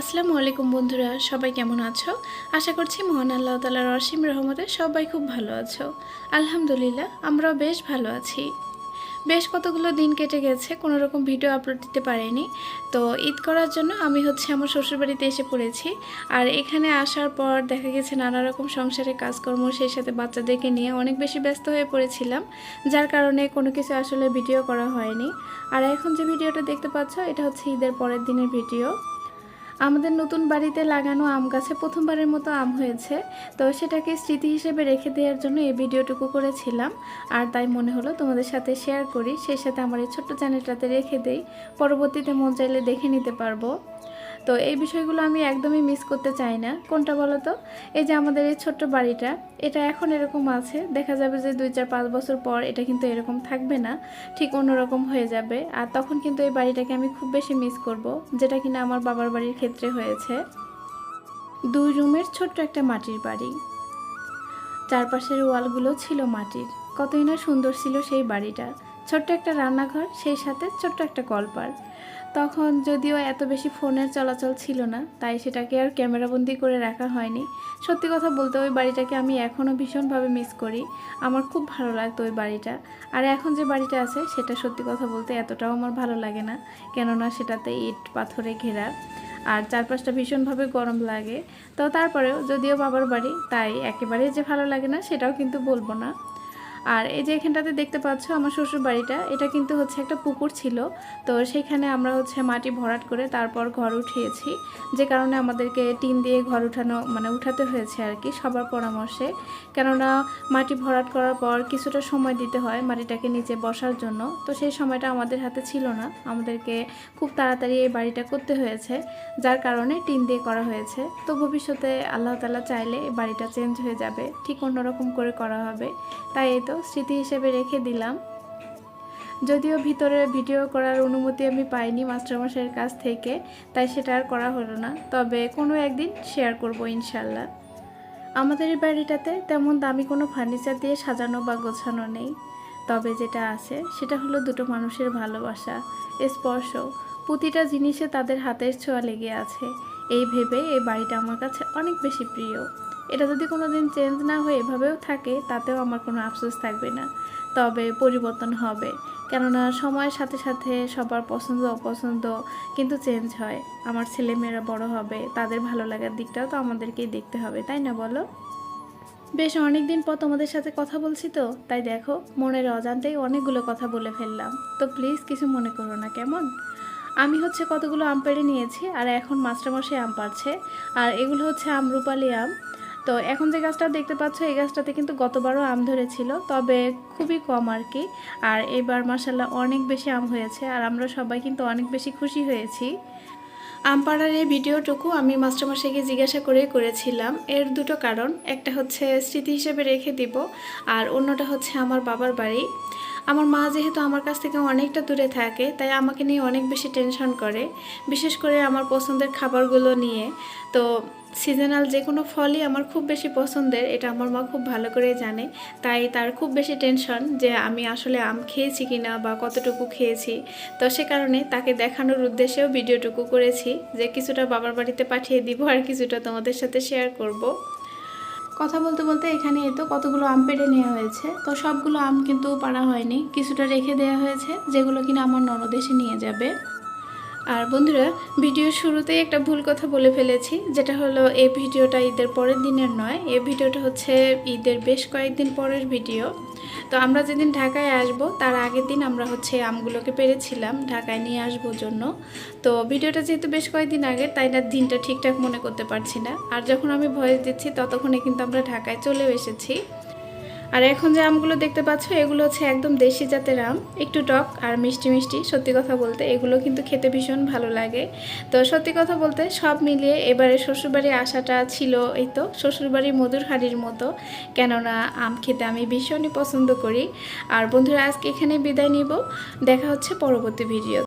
আসসালামু আলাইকুম বন্ধুরা, সবাই কেমন আছো? আশা করছি মহান আল্লাহ তালার অসীম রহমতে সবাই খুব ভালো আছো। আলহামদুলিল্লাহ, আমরাও বেশ ভালো আছি। বেশ কতগুলো দিন কেটে গেছে, কোনো রকম ভিডিও আপলোড দিতে পারিনি। তো ঈদ করার জন্য আমি হচ্ছে আমার শ্বশুরবাড়িতে এসে পড়েছি। আর এখানে আসার পর দেখা গেছে নানা রকম সংসারে কাজকর্ম, সেই সাথে বাচ্চাদেরকে নিয়ে অনেক বেশি ব্যস্ত হয়ে পড়েছিলাম, যার কারণে কোনো কিছু আসলে ভিডিও করা হয়নি। আর এখন যে ভিডিওটা দেখতে পাচ্ছ, এটা হচ্ছে ঈদের পরের দিনের ভিডিও। আমাদের নতুন বাড়িতে লাগানো আম গাছে প্রথমবারের মতো আম হয়েছে, তো সেটাকে স্মৃতি হিসেবে রেখে দেওয়ার জন্য এই ভিডিওটুকু করেছিলাম। আর তাই মনে হলো তোমাদের সাথে শেয়ার করি, সেই সাথে আমার এই ছোট্ট চ্যানেলটাতে রেখে দেই। পরবর্তীতে মন চাইলে দেখে নিতে পারব। তো এই বিষয়গুলো আমি একদমই মিস করতে চাই না। কোনটা বলো তো এই যে আমাদের এই ছোট্ট বাড়িটা, এটা এখন এরকম আছে, দেখা যাবে যে দুই চার পাঁচ বছর পর এটা কিন্তু এরকম থাকবে না, ঠিক অন্যরকম হয়ে যাবে। আর তখন কিন্তু এই বাড়িটাকে আমি খুব বেশি মিস করব, যেটা কিনা আমার বাবার বাড়ির ক্ষেত্রে হয়েছে। দুই রুমের ছোট্ট একটা মাটির বাড়ি। চারপাশের ওয়ালগুলো ছিল মাটির, কতই না সুন্দর ছিল সেই বাড়িটা। ছোট্ট একটা রান্নাঘর, সেই সাথে ছোট্ট একটা কলপার তখন যদিও এত বেশি ফোনের চলাচল ছিল না, তাই সেটাকে আর ক্যামেরাবন্দি করে রাখা হয়নি। সত্যি কথা বলতে ওই বাড়িটাকে আমি এখনও ভীষণভাবে মিস করি। আমার খুব ভালো লাগতো ওই বাড়িটা। আর এখন যে বাড়িটা আছে, সেটা সত্যি কথা বলতে এতটাও আমার ভালো লাগে না, কেননা সেটাতে ইট, পাথরে ঘেরা, আর চারপাশটা ভীষণভাবে গরম লাগে। তো তারপরেও যদিও বাবার বাড়ি, তাই একেবারেই যে ভালো লাগে না, সেটাও কিন্তু বলব না। আর এই যে এখানটাতে দেখতে পাচ্ছ আমার শ্বশুর বাড়িটা এটা কিন্তু হচ্ছে একটা পুকুর ছিল। তো সেইখানে আমরা হচ্ছে মাটি ভরাট করে তারপর ঘর উঠিয়েছি। যে কারণে আমাদেরকে টিন দিয়ে ঘর উঠানো মানে উঠাতে হয়েছে আর কি সবার পরামর্শে। কেননা মাটি ভরাট করার পর কিছুটা সময় দিতে হয় মাটিটাকে নিচে বসার জন্য। তো সেই সময়টা আমাদের হাতে ছিল না। আমাদেরকে খুব তাড়াতাড়ি এই বাড়িটা করতে হয়েছে, যার কারণে টিন দিয়ে করা হয়েছে। তো ভবিষ্যতে আল্লাহ তালা চাইলে এই বাড়িটা চেঞ্জ হয়ে যাবে, ঠিক অন্যরকম করে করা হবে। তাই এই তো। স্মৃতি হিসেবে রেখে দিলাম। যদিও ভিতরে ভিডিও করার অনুমতি আমি পাইনি মাস্টারমশাইয়ের কাছ থেকে, তাই সেটা আর করা হলো না। তবে কোনো একদিন শেয়ার করব ইনশাল্লাহ আমাদের এই বাড়িটাতে তেমন দামি কোনো ফার্নিচার দিয়ে সাজানো বা গোছানো নেই। তবে যেটা আছে, সেটা হলো দুটো মানুষের ভালোবাসা, স্পর্শ। প্রতিটা জিনিসে তাদের হাতের ছোঁয়া লেগে আছে। এই ভেবে এই বাড়িটা আমার কাছে অনেক বেশি প্রিয়। এটা যদি কোনো দিন চেঞ্জ না হয়ে এভাবেও থাকে, তাতেও আমার কোনো আফসোস থাকবে না। তবে পরিবর্তন হবে। কেননা সময়ের সাথে সাথে সবার পছন্দ, অপছন্দ কিন্তু চেঞ্জ হয়। আমার ছেলেমেয়েরা বড় হবে, তাদের ভালো লাগার দিকটাও তো আমাদেরকেই দেখতে হবে, তাই না বলো? বেশ অনেক দিন পর তোমাদের সাথে কথা বলছি তো, তাই দেখো, মনের অজান্তেই অনেকগুলো কথা বলে ফেললাম। তো প্লিজ কিছু মনে করো না, কেমন? আমি হচ্ছে কতগুলো আম পেড়ে নিয়েছি, আর এখন মাস্টারমশাই আম পারছে আর এগুলো হচ্ছে আম আমরুপালি আম। তো এখন যে গাছটা দেখতে পাচ্ছ, এই গাছটাতে কিন্তু গতবারও আম ধরেছিল, তবে খুবই কম আর কি। আর এবার মাসাল্লাহ অনেক বেশি আম হয়েছে, আর আমরা সবাই কিন্তু অনেক বেশি খুশি হয়েছি। আম পাড়ার এই ভিডিওটুকু আমি মাস্টারমশাইকে জিজ্ঞাসা করে করেছিলাম। এর দুটো কারণ, একটা হচ্ছে স্মৃতি হিসেবে রেখে দিব, আর অন্যটা হচ্ছে আমার বাবার বাড়ি। আমার মা যেহেতু আমার কাছ থেকে অনেকটা দূরে থাকে, তাই আমাকে নিয়ে অনেক বেশি টেনশন করে। বিশেষ করে আমার পছন্দের খাবারগুলো নিয়ে। তো সিজনাল যে কোনো ফলই আমার খুব বেশি পছন্দের, এটা আমার মা খুব ভালো করে জানে। তাই তার খুব বেশি টেনশন যে আমি আসলে আম খেয়েছি কি না বা কতটুকু খেয়েছি। তো সে কারণে তাকে দেখানোর উদ্দেশ্যেও ভিডিওটুকু করেছি যে কিছুটা বাবার বাড়িতে পাঠিয়ে দিব আর কিছুটা তোমাদের সাথে শেয়ার করব। কথা বলতে বলতে এখানে এতো কতগুলো আম পেড়ে নেওয়া হয়েছে। তো সবগুলো আম কিন্তু পাড়া হয়নি। কিছুটা রেখে দেওয়া হয়েছে, যেগুলো কিনা আমার ননদেশে নিয়ে যাবে। আর বন্ধুরা, ভিডিও শুরুতেই একটা ভুল কথা বলে ফেলেছি, যেটা হলো এই ভিডিওটা ঈদের পরের দিনের নয়, এই ভিডিওটা হচ্ছে ঈদের বেশ কয়েকদিন পরের ভিডিও। তো আমরা যেদিন ঢাকায় আসব, তার আগের দিন আমরা হচ্ছে আমগুলোকে পেরেছিলাম, ঢাকায় নিয়ে আসব জন্য। তো ভিডিওটা যেহেতু বেশ কয়েকদিন আগে তাই না দিনটা ঠিকঠাক মনে করতে পারছি না। আর যখন আমি ভয়েস দিচ্ছি, ততক্ষণে কিন্তু আমরা ঢাকায় চলেও এসেছি। আর এখন যে আমগুলো দেখতে পাচ্ছ, এগুলো হচ্ছে একদম দেশি জাতের আম। একটু টক আর মিষ্টি মিষ্টি, সত্যি কথা বলতে এগুলো কিন্তু খেতে ভীষণ ভালো লাগে। তো সত্যি কথা বলতে সব মিলিয়ে এবারে শ্বশুরবাড়ি আসাটা ছিল এই তো, শ্বশুরবাড়ি মধুর হাড়ির মতো। কেননা আম খেতে আমি ভীষণই পছন্দ করি। আর বন্ধুরা, আজকে এখানে বিদায় নিব। দেখা হচ্ছে পরবর্তী ভিডিও